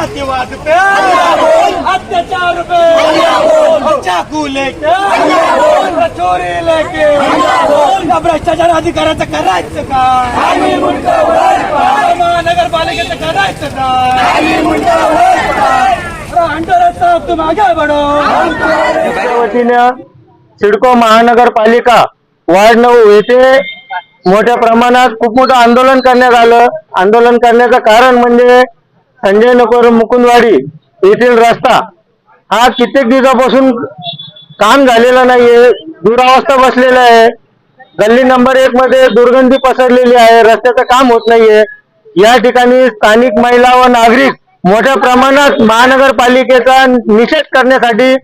जातिवाद पे अत्याचार पे. चाकू लेके चोरी लेके या भ्रष्टाचार अधिकाऱ्याचं करायचं काय? महानगरपालिकेचं करायचं काय? आगे बढ़ो वतीनं सिडको महानगरपालिका वार्ड नऊ येथे मोठ्या प्रमाणात खूप मोठं आंदोलन करण्यात आलं. आंदोलन करण्याचं कारण म्हणजे संजय नगर मुकुंदवाडी येथील रस्ता. हा कित्येक दिवसापासून काम झालेला नाहीये दुरावस्था बसलेला आहे. गल्ली नंबर एक मध्ये दुर्गंधी पसरलेली आहे रस्त्याचं काम होत नाहीये. या ठिकाणी स्थानिक महिला व नागरिक मोठ्या प्रमाणात महानगरपालिकेचा निषेध करण्यासाठी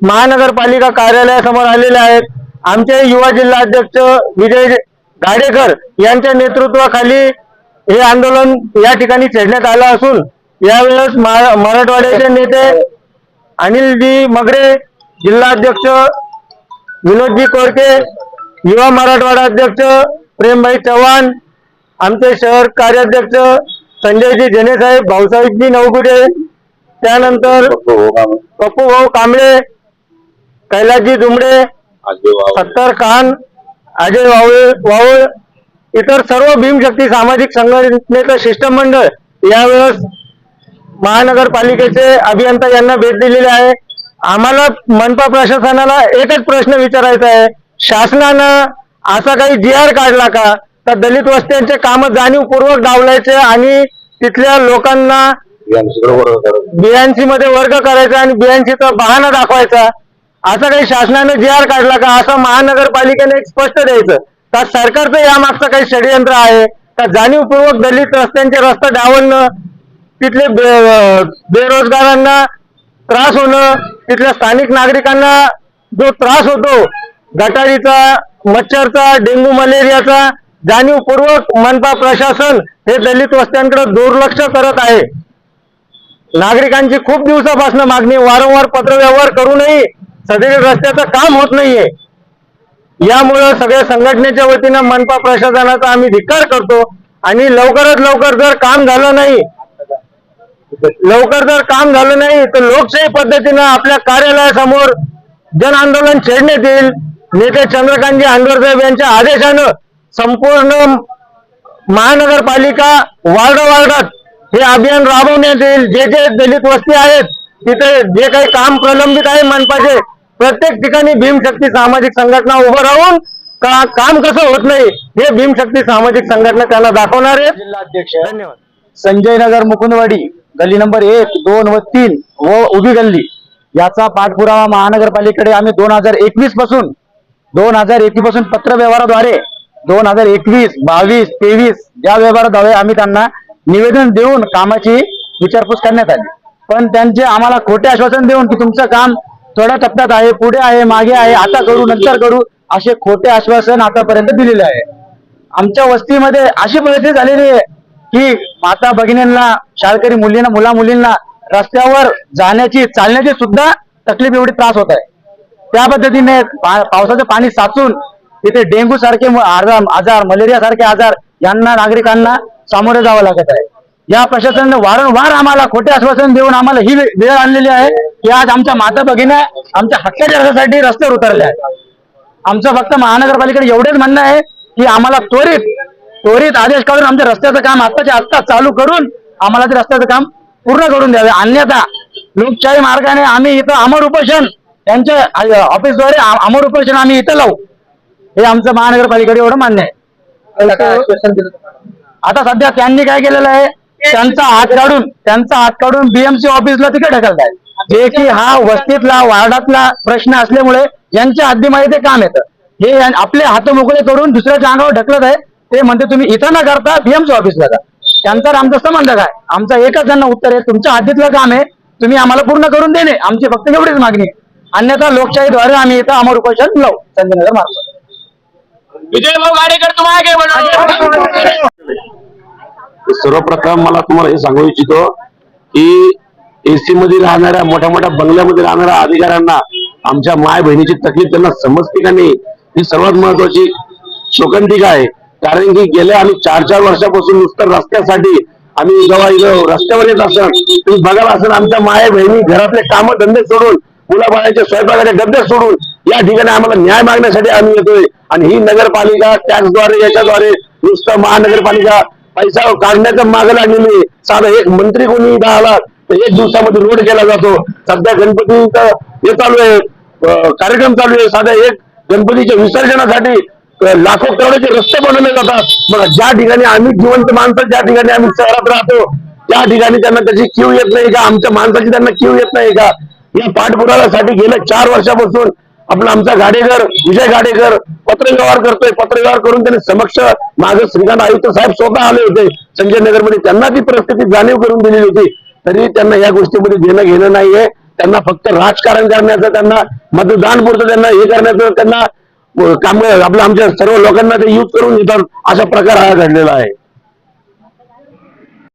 महानगरपालिका कार्यालयासमोर आलेले आहेत. आमचे युवा जिल्हा अध्यक्ष विजय गाडेकर यांच्या नेतृत्वाखाली हे आंदोलन या ठिकाणी छेडण्यात आलं असून यावेळेस मराठवाड्याचे नेते अनिलजी मगरे जिल्हाध्यक्ष विनोदजी कोरके युवा मराठवाडा अध्यक्ष प्रेमभाई चव्हाण आमचे शहर कार्याध्यक्ष संजयजी जेनेसाहेब भाऊसाहेबजी नवगुडे त्यानंतर पप्पू भाऊ कांबळे कैलासजी दुमडे सत्तर खान अजय वावळ वावळ इतर सर्व भीमशक्ती सामाजिक संघटनेचं शिष्टमंडळ यावेळेस महानगरपालिकेचे अभियंता यांना भेट दिलेली आहे. आम्हाला मनपा प्रशासनाला एकच प्रश्न विचारायचा आहे. शासनानं असा काही जी आर काढला का? तर दलित वस्त्यांचे काम जाणीवपूर्वक डावलायचे आणि तिथल्या लोकांना बीएनसी मध्ये वर्ग करायचा आणि बीएनसीचा बहाना दाखवायचा. असा काही शासनानं जी आर काढला का? असं महानगरपालिकेने एक स्पष्ट द्यायचं. का सरकारचं यामागचं काही षडयंत्र आहे. का जाणीवपूर्वक दलित रस्त्यांचे रस्ता डावलणं तिथले बे- बेरोजगारांना त्रास होणं तिथल्या स्थानिक नागरिकांना जो त्रास होतो गटारीचा मच्छरचा डेंग्यू मलेरियाचा जाणीवपूर्वक मनपा प्रशासन हे दलित वस्त्यांकडे दुर्लक्ष करत आहे. नागरिकांची खूप दिवसापासून मागणी वारंवार पत्रव्यवहार करूनही सदरील रस्त्याचं काम होत नाहीये. यामुळं सगळ्या संघटनेच्या वतीनं मनपा प्रशासनाचा आम्ही धिक्कार करतो आणि लवकरात लवकर जर काम झालं नाही लवकर जर काम झालं नाही तर लोकशाही पद्धतीनं आपल्या कार्यालयासमोर जन आंदोलन छेडण्यात येईल. नेते चंद्रकांतजी आंदोरसाहेब यांच्या आदेशानं संपूर्ण महानगरपालिका वार्ड वार्डात हे अभियान राबवण्यात येईल. जे जे दलित वस्ती आहेत तिथे जे काही काम प्रलंबित आहे मनपाचे प्रत्येक ठिकाणी भीमशक्ती सामाजिक संघटना उभं राहून का काम कसं होत नाही हे भीमशक्ती सामाजिक संघटना त्यांना दाखवणार आहे. जिल्हाध्यक्ष धन्यवाद. संजय नगर मुकुंदवाडी. गल्ली नंबर एक दोन व तीन व उभी गल्ली. याचा पाठपुरावा महानगरपालिकेकडे आम्ही दोन हजार एकवीसपासून दोन हजार एकवीसपासून पत्र व्यवहाराद्वारे दोन हजार एकवीस बावीस तेवीस या व्यवहाराद्वारे आम्ही त्यांना निवेदन देऊन कामाची विचारपूस करण्यात आली. पण त्यांचे आम्हाला खोटे आश्वासन देऊन की तुमचं काम थोड्या टप्प्यात आहे पुढे आहे मागे आहे आता करू नंतर करू असे खोटे आश्वासन आतापर्यंत दिलेले आहे. आमच्या वस्तीमध्ये अशी परिस्थिती झालेली आहे की माता भगिनींना शाळकरी मुलींना मुला मुलींना रस्त्यावर जाण्याची चालण्याची सुद्धा तकलीफ एवढी त्रास होत आहे. त्या पद्धतीने पावसाचं पाणी साचून तिथे डेंग्यू सारखे आजार आजार मलेरिया सारखे आजार यांना नागरिकांना सामोरे जावं लागत आहे. या प्रशासनाने वारंवार आम्हाला खोटे आश्वासन देऊन आम्हाला ही वेळ आणलेली आहे की आज आमच्या माता भगिन्या आमच्या हक्काच्या रस्त्यासाठी रस्त्यावर उतरल्या आहेत. आमचं फक्त महानगरपालिकेकडे एवढेच म्हणणं आहे की आम्हाला त्वरित त्वरित आदेश काढून आमच्या रस्त्याचं काम आत्ताच्या आत्ता चालू करून आम्हाला ते रस्त्याचं काम पूर्ण करून द्यावे. अन्यथा लोकशाही मार्गाने आम्ही इथं अमर उपोषण त्यांच्या ऑफिसद्वारे अमर उपोषण आम्ही इथं लावू. हे आमचं महानगरपालिकेकडे एवढं मान्य आहे. आता सध्या त्यांनी काय केलेलं आहे? त्यांचा हात काढून त्यांचा हात काढून बीएमसी ऑफिसला तिकडे ढकलत आहे जे की हा वस्तीतला वार्डातला प्रश्न असल्यामुळे यांच्या हद्दीमध्ये ते काम येतं. हे आपले हात मोकळे करून दुसऱ्याच्या अंगावर ढकलत आहे. ते म्हणते तुम्ही इथं न करता बीएमसी ऑफिसला जा. त्यांचा आणि आमचा संबंध काय? आमचा एकच त्यांना उत्तर आहे तुमच्या हद्दीतलं काम आहे तुम्ही आम्हाला पूर्ण करून देणे आमची फक्त एवढीच मागणी. आहे. अन्यथा लोकशाहीद्वारे आम्ही इथं अमर उपोषण लावू संजयनगर मार्फत विजय भाऊ गाडेकर तुम आगे बढ़ो सर्वप्रथम मला तुम्हाला हे सांगू इच्छितो की एसी मध्ये राहणाऱ्या मोठ्या मोठ्या बंगल्यामध्ये राहणाऱ्या अधिकाऱ्यांना आमच्या माय बहिणीची तकलीफ त्यांना समजते का नाही? ही सर्वात महत्वाची शोकांतिका आहे. कारण की गेल्या आम्ही चार चार वर्षापासून नुसतं रस्त्यासाठी आम्ही जेव्हा इथं रस्त्यावर येत असण तुम्ही बघायला असं आमच्या माया बहिणी घरातले काम धंदे सोडून मुलाबाळांच्या स्वयंपाकाचे डबे सोडून या ठिकाणी आम्हाला न्याय मागण्यासाठी आम्ही येतोय. आणि ही नगरपालिका टॅक्सद्वारे याच्याद्वारे नुसतं महानगरपालिका पैसा काढण्याच्या मागे लागलेली साधं एक मंत्री कोणी इथं आला तर एक दिवसामध्ये रोड केला जातो. सध्या गणपतीचं हे चालू आहे कार्यक्रम चालू आहे. साधा एक गणपतीच्या विसर्जनासाठी लाखो करोडचे रस्ते बनवले जातात. मग ज्या ठिकाणी आम्ही जिवंत माणसं ज्या ठिकाणी आम्ही शहरात राहतो त्या ठिकाणी त्यांना त्याची क्यू येत नाही का? आमच्या माणसाची त्यांना क्यू येत नाही का? या पाठपुराव्यासाठी गेल्या चार वर्षापासून आपला आमचा गाडेकर विजय गाडेकर पत्रव्यवहार करतोय. पत्रव्यवहार करून त्यांनी समक्ष माझं श्रीकांत आयुक्त साहेब स्वतः आले होते. संजय नगरमध्ये त्यांना ती परिस्थिती जाणीव करून दिलेली होती. तरी त्यांना या गोष्टीमध्ये घेणं घेणं नाहीये. त्यांना फक्त राजकारण करण्याचं त्यांना मतदान पुरतं त्यांना हे करण्याचं त्यांना काम आपल्या आमच्या सर्व लोकांना ते यूज करून घेतात अशा प्रकार हा घडलेला आहे.